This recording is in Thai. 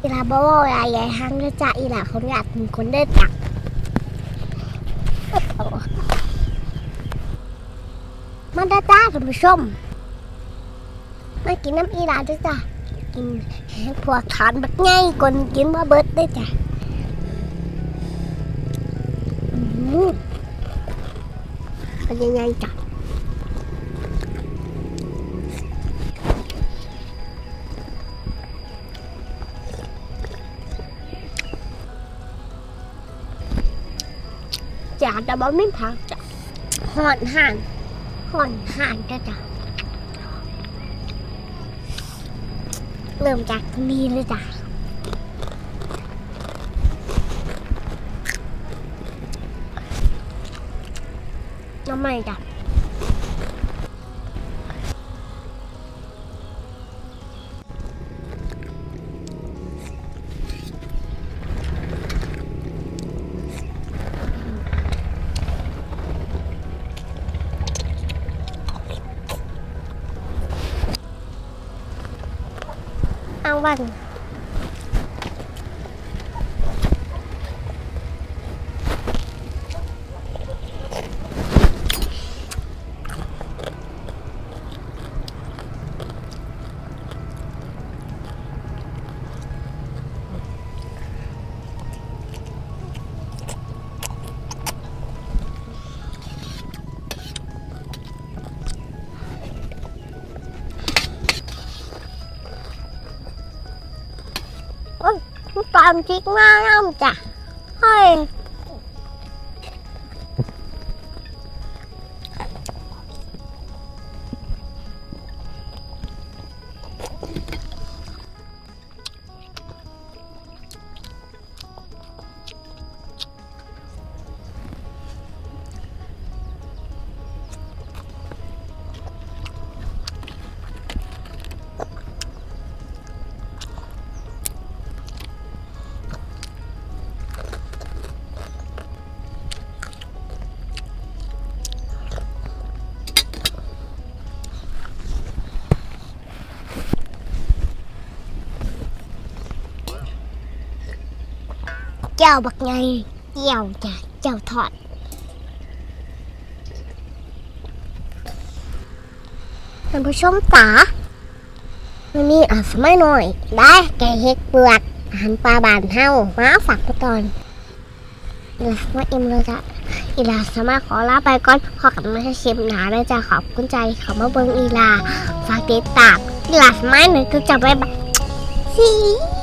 อีลาบอกว่าใหญ่ห้างนะจ๊ะอีลาคนอยากเป็นคนได้ตักมาด้าจ้าท่านผู้ชมมากินน้ำอีลาด้วยจ้ะกินพวกทานแบบง่ายกนกินมาเบิดได้จ้ะเป็นยังไงจ้ะ จ้าแต่บ่ไม่พักจ้ะห่อนห่านห่อนห่านจ้ะจ้ะเริ่มจากตรงนี้เลยจ้ะน้ำใหม่จ้ะ เอ ความคิดมากน้ำจ้ะเฮ้ เจ้าบักไงเจ้าจ้ะเจ้าทอดท่านผู้ชมจ๋าวันนี้อาสมัยหน่อย ได้แกเห็ดเปลือกอาหารปลาบานเฮามาฝากไปก่อนอีลาว่าเอ็มเลยจ้ะอีลาสามารถขอลาไปก่อนขอกลับมาให้ชิมหนาเลยจ้ะขอบคุณใจขามาเบิ่งอีลาฝากติดตามอีลาสมัยหน่อยก็จะไปแบบ See